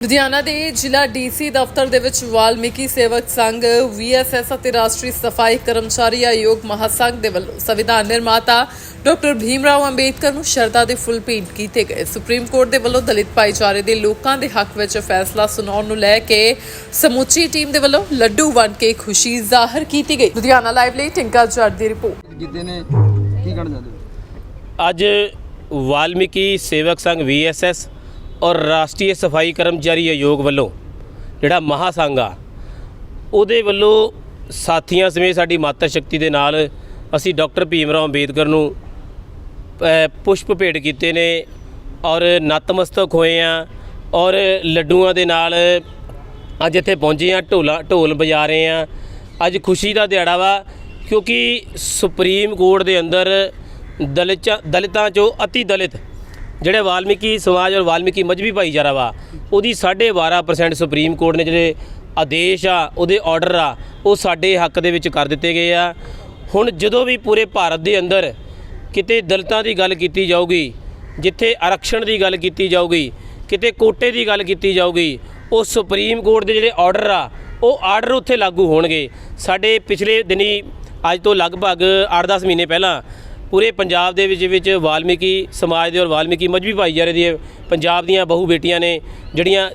ਲੁਧਿਆਣਾ ਦੇ ਜ਼ਿਲ੍ਹਾ ਡੀਸੀ ਦਫ਼ਤਰ ਦੇ ਵਿੱਚ ਵਾਲਮੀਕੀ ਸੇਵਕ ਸੰਘ ਵੀਐਸਐਸ ਅਤੇ ਰਾਸ਼ਟਰੀ ਸਫ਼ਾਈ ਕਰਮਚਾਰੀ ਆਯੋਗ ਮਹਾਸੰਘ ਦੇ ਵੱਲੋਂ ਸੰਵਿਧਾਨ ਨਿਰਮਾਤਾ ਡਾਕਟਰ ਭੀਮਰਾਓ ਅੰਬੇਦਕਰ ਨੂੰ ਸ਼ਰਧਾ ਦੇ ਫੁੱਲ ਭੇਂਟ ਕੀਤੇ ਗਏ। ਸੁਪਰੀਮ ਕੋਰਟ ਦੇ ਵੱਲੋਂ ਦਲਿਤ ਭਾਈਚਾਰੇ ਦੇ ਲੋਕਾਂ ਦੇ ਹੱਕ ਵਿੱਚ ਫੈਸਲਾ ਸੁਣਾਉਣ ਨੂੰ ਲੈ ਕੇ ਸਮੁੱਚੀ ਟੀਮ ਦੇ ਵੱਲੋਂ ਲੱਡੂ ਵੰਡ ਕੇ ਖੁਸ਼ੀ ਜ਼ਾਹਰ ਕੀਤੀ ਗਈ। ਲੁਧਿਆਣਾ ਲਾਈਵ ਲਈ ਟਿੰਕਾ ਜੱਟ ਦੀ ਰਿਪੋਰਟ। ਕੀਤੇ ਨੇ? ਕੀ ਕਹਿਣਾ ਚਾਹੁੰਦੇ ਅੱਜ ਵਾਲਮੀਕੀ ਸੇਵਕ ਸੰਘ ਵੀਐਸਐਸ ਔਰ ਰਾਸ਼ਟਰੀ ਸਫ਼ਾਈ ਕਰਮਚਾਰੀ ਆਯੋਗ ਵੱਲੋਂ ਜਿਹੜਾ ਮਹਾਸੰਘ ਆ ਉਹਦੇ ਵੱਲੋਂ ਸਾਥੀਆਂ ਸਮੇਤ ਸਾਡੀ ਮਾਤਾ ਸ਼ਕਤੀ ਦੇ ਨਾਲ ਅਸੀਂ ਡਾਕਟਰ ਭੀਮ ਰਾਓ ਅੰਬੇਦਕਰ ਨੂੰ ਪੁਸ਼ਪ ਭੇਟ ਕੀਤੇ ਨੇ ਔਰ ਨਤਮਸਤਕ ਹੋਏ ਆ ਔਰ ਲੱਡੂਆਂ ਦੇ ਨਾਲ ਅੱਜ ਇੱਥੇ ਪਹੁੰਚੇ ਆ ਢੋਲਾ, ਢੋਲ ਵਜਾ ਰਹੇ ਆ ਅੱਜ ਖੁਸ਼ੀ ਦਾ ਦਿਹਾੜਾ ਵਾ, ਕਿਉਂਕਿ ਸੁਪਰੀਮ ਕੋਰਟ ਦੇ ਅੰਦਰ ਦਲਿਤਾਂ ਦਲਿਤਾਂ ਚੋਂ ਅਤੀ ਦਲਿਤ ਜਿਹੜੇ ਵਾਲਮੀਕੀ ਸਮਾਜ ਔਰ ਵਾਲਮੀਕੀ ਮਜਬੀ ਭਾਈਚਾਰਾ ਵਾ, ਉਹਦੀ 12.5% ਸੁਪਰੀਮ ਕੋਰਟ ਨੇ ਜਿਹੜੇ ਆਦੇਸ਼ ਆ, ਉਹਦੇ ਆਰਡਰ ਆ, ਉਹ ਸਾਡੇ ਹੱਕ ਦੇ ਵਿੱਚ ਕਰ ਦਿੱਤੇ ਗਏ ਆ। ਹੁਣ ਜਦੋਂ ਵੀ ਪੂਰੇ ਭਾਰਤ ਦੇ ਅੰਦਰ ਕਿਤੇ ਦਲਤਾਂ ਦੀ ਗੱਲ ਕੀਤੀ ਜਾਊਗੀ, ਜਿੱਥੇ ਆਰਕਸ਼ਣ ਦੀ ਗੱਲ ਕੀਤੀ ਜਾਊਗੀ, ਕਿਤੇ ਕੋਟੇ ਦੀ ਗੱਲ ਕੀਤੀ ਜਾਊਗੀ, ਉਹ ਸੁਪਰੀਮ ਕੋਰਟ ਦੇ ਜਿਹੜੇ ਆਰਡਰ ਆ, ਉਹ ਆਰਡਰ ਉੱਥੇ ਲਾਗੂ ਹੋਣਗੇ। ਸਾਡੇ ਪਿਛਲੇ ਦਿਨੀ, ਅੱਜ ਤੋਂ ਲਗਭਗ 8-10 ਮਹੀਨੇ ਪਹਿਲਾਂ ਪੂਰੇ ਪੰਜਾਬ ਦੇ ਵਿੱਚ ਵਿੱਚ ਵਾਲਮੀਕੀ ਸਮਾਜ ਦੇ ਔਰ ਵਾਲਮੀਕੀ ਮਜਬੀ ਭਾਈਚਾਰੇ ਦੀ ਪੰਜਾਬ ਦੀਆਂ ਬਹੂ ਬੇਟੀਆਂ ਨੇ ਜਿਹੜੀਆਂ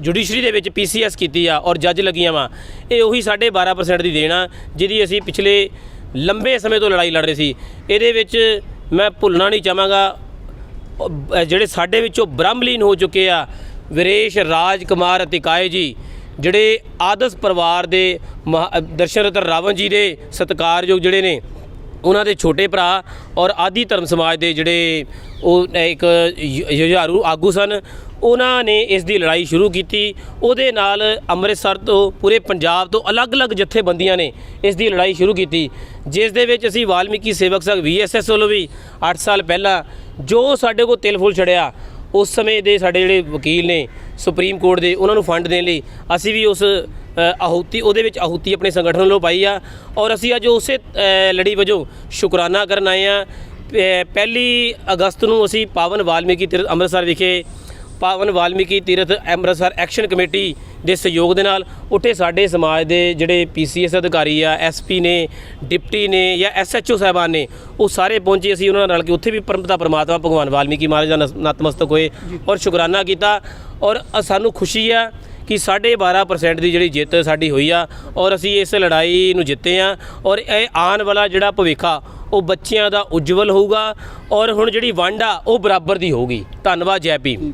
ਜੁਡੀਸ਼ਰੀ ਦੇ ਵਿੱਚ ਪੀਸੀਐਸ ਕੀਤੀ ਆ ਔਰ ਜੱਜ ਲੱਗੀਆਂ ਵਾ। ਇਹ ਉਹੀ 12.5% ਦੀ ਦੇਣ ਆ, ਜਿਹਦੀ ਅਸੀਂ ਪਿਛਲੇ ਲੰਬੇ ਸਮੇਂ ਤੋਂ ਲੜਾਈ ਲੜ ਰਹੇ ਸੀ। ਇਹਦੇ ਵਿੱਚ ਮੈਂ ਭੁੱਲਣਾ ਨਹੀਂ ਚਾਹਾਂਗਾ ਜਿਹੜੇ ਸਾਡੇ ਵਿੱਚੋਂ ਬ੍ਰਹਮਲੀਨ ਹੋ ਚੁੱਕੇ ਆ, ਵਿਰੇਸ਼ ਰਾਜ ਕੁਮਾਰ ਅਤਿਕਾਏ ਜੀ, ਜਿਹੜੇ ਆਦਸ ਪਰਿਵਾਰ ਦੇ ਮਹਾ- ਦਰਸ਼ਨ ਰਾਵਣ ਜੀ ਦੇ ਸਤਿਕਾਰਯੋਗ ਜਿਹੜੇ ਨੇ ਉਹਨਾਂ ਦੇ ਛੋਟੇ ਭਰਾ ਔਰ ਆਦੀ ਧਰਮ ਸਮਾਜ ਦੇ ਜਿਹੜੇ ਉਹ ਇੱਕ ਯੁ- ਜੁਝਾਰੂ ਆਗੂ ਸਨ। ਉਹਨਾਂ ਨੇ ਇਸ ਦੀ ਲੜਾਈ ਸ਼ੁਰੂ ਕੀਤੀ। ਉਹਦੇ ਨਾਲ ਅੰਮ੍ਰਿਤਸਰ ਤੋਂ ਪੂਰੇ ਪੰਜਾਬ ਤੋਂ ਅਲੱਗ-ਅਲੱਗ ਜਥੇਬੰਦੀਆਂ ਨੇ ਇਸ ਦੀ ਲੜਾਈ ਸ਼ੁਰੂ ਕੀਤੀ। ਜਿਸ ਦੇ ਵਿੱਚ ਅਸੀਂ ਵਾਲਮੀਕੀ ਸੇਵਕ ਸੰਘ ਵੀਐਸਐਸ ਵੱਲੋਂ ਵੀ 8 ਸਾਲ ਪਹਿਲਾਂ ਜੋ ਸਾਡੇ ਕੋਲ ਤਿਲ ਫੁੱਲ ਛੜਿਆ, ਉਸ ਸਮੇਂ ਦੇ ਸਾਡੇ ਜਿਹੜੇ ਵਕੀਲ ਨੇ ਸੁਪਰੀਮ ਕੋਰਟ ਦੇ ਉਹਨਾਂ ਨੂੰ ਫੰਡ ਦੇਣ ਲਈ ਅਸੀਂ ਵੀ ਉਸ ਆਹੂਤੀ, ਉਹਦੇ ਵਿੱਚ ਆਹੂਤੀ ਆਪਣੇ ਸੰਗਠਨ ਵੱਲੋਂ ਪਾਈ ਆ ਔਰ ਅਸੀਂ ਅੱਜ ਉਸੇ ਲੜੀ ਵਜੋਂ ਸ਼ੁਕਰਾਨਾ ਕਰਨ ਆਏ ਆ। ਪਹਿਲੀ ਅਗਸਤ ਨੂੰ ਅਸੀਂ ਪਾਵਨ ਵਾਲਮੀਕੀ ਤੀਰਥ ਅੰਮ੍ਰਿਤਸਰ ਵਿਖੇ ਪਾਵਨ ਵਾਲਮੀਕੀ ਤੀਰਥ ਅੰਮ੍ਰਿਤਸਰ ਐਕਸ਼ਨ ਕਮੇਟੀ ਦੇ ਸਹਿਯੋਗ ਦੇ ਨਾਲ ਉੱਥੇ ਸਾਡੇ ਸਮਾਜ ਦੇ ਜਿਹੜੇ ਪੀਸੀਐਸ ਅਧਿਕਾਰੀ ਆ ਐਸਪੀ ਨੇ ਡਿਪਟੀ ਨੇ ਜਾਂ ਐਸਐਚਓ ਸਾਹਿਬਾਨ ਨੇ ਉਹ ਸਾਰੇ ਪਹੁੰਚੇ। ਅਸੀਂ ਉਹਨਾਂ ਨਾਲ ਕਿ ਉੱਥੇ ਵੀ ਪਰਮਪਿਤਾ ਪਰਮਾਤਮਾ ਭਗਵਾਨ ਵਾਲਮੀਕੀ ਮਹਾਰਾਜ ਦਾ ਨਤਮਸਤਕ ਹੋਏ ਔਰ ਸ਼ੁਕਰਾਨਾ ਕੀਤਾ। ਔਰ ਸਾਨੂੰ ਖੁਸ਼ੀ ਆ ਕਿ 12.5% ਦੀ ਜਿਹੜੀ ਜਿੱਤ ਸਾਡੀ ਹੋਈ ਆ ਔਰ ਅਸੀਂ ਇਸ ਲੜਾਈ ਨੂੰ ਜਿੱਤੇ ਆ ਔਰ ਇਹ ਆਉਣ ਵਾਲਾ ਜਿਹੜਾ ਭਵਿੱਖ ਉਹ ਬੱਚਿਆਂ ਦਾ ਉਜਵਲ ਹੋਊਗਾ ਔਰ ਹੁਣ ਜਿਹੜੀ ਵੰਡ ਆ ਉਹ ਬਰਾਬਰ ਦੀ ਹੋਊਗੀ। ਧੰਨਵਾਦ ਜੈ ਭੀਮ।